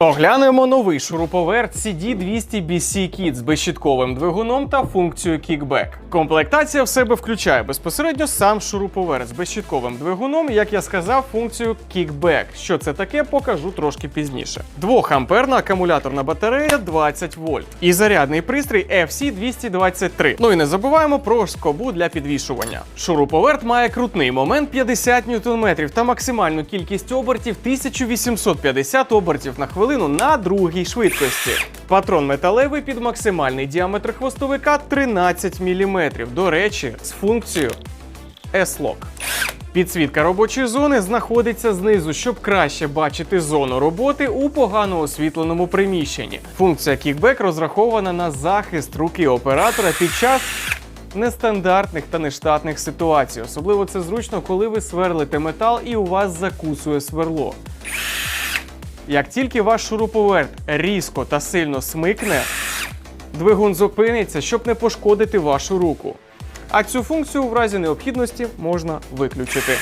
Оглянемо новий шуруповерт CD200 BC Kit з безщітковим двигуном та функцією кікбек. Комплектація в себе включає безпосередньо сам шуруповерт з безщітковим двигуном, як я сказав, функцію кікбек. Що це таке, покажу трошки пізніше. 2 амперна акумуляторна батарея 20 вольт і зарядний пристрій FC223. Ну і не забуваємо про скобу для підвішування. Шуруповерт має крутний момент 50 Нм та максимальну кількість обертів 1850 обертів на хвилину на другій швидкості. Патрон металевий під максимальний діаметр хвостовика 13 мм. До речі, з функцією S-Lock. Підсвітка робочої зони знаходиться знизу, щоб краще бачити зону роботи у погано освітленому приміщенні. Функція кікбек розрахована на захист руки оператора під час нестандартних та нештатних ситуацій. Особливо це зручно, коли ви сверлите метал і у вас закусує сверло. Як тільки ваш шуруповерт різко та сильно смикне, двигун зупиниться, щоб не пошкодити вашу руку. А цю функцію в разі необхідності можна виключити.